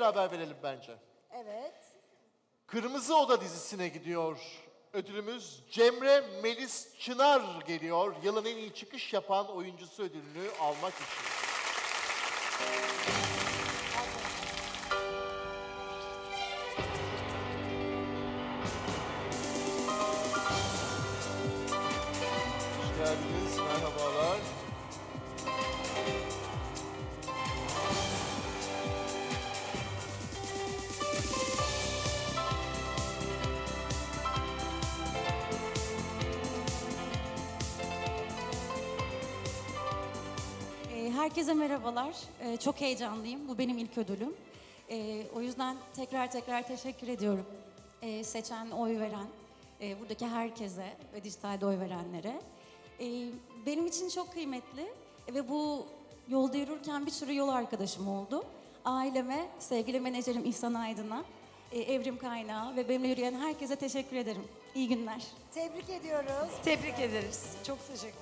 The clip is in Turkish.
haber verelim bence. Evet. Kırmızı Oda dizisine gidiyor. Ödülümüz Cemre Melis Çınar geliyor. Yılın en iyi çıkış yapan oyuncusu ödülünü almak için. Hoş geldiniz, merhabalar. Herkese merhabalar. Ee, Çok heyecanlıyım. Bu benim ilk ödülüm. Ee, O yüzden tekrar tekrar teşekkür ediyorum. Ee, Seçen, oy veren, e, buradaki herkese ve dijitalde oy verenlere. Ee, Benim için çok kıymetli ve bu yolda yürürken bir sürü yol arkadaşım oldu. Aileme, sevgili menajerim İhsan Aydın'a, e, Evrim Kaynağı ve benimle yürüyen herkese teşekkür ederim. İyi günler. Tebrik ediyoruz. Tebrik ederiz. Çok teşekkür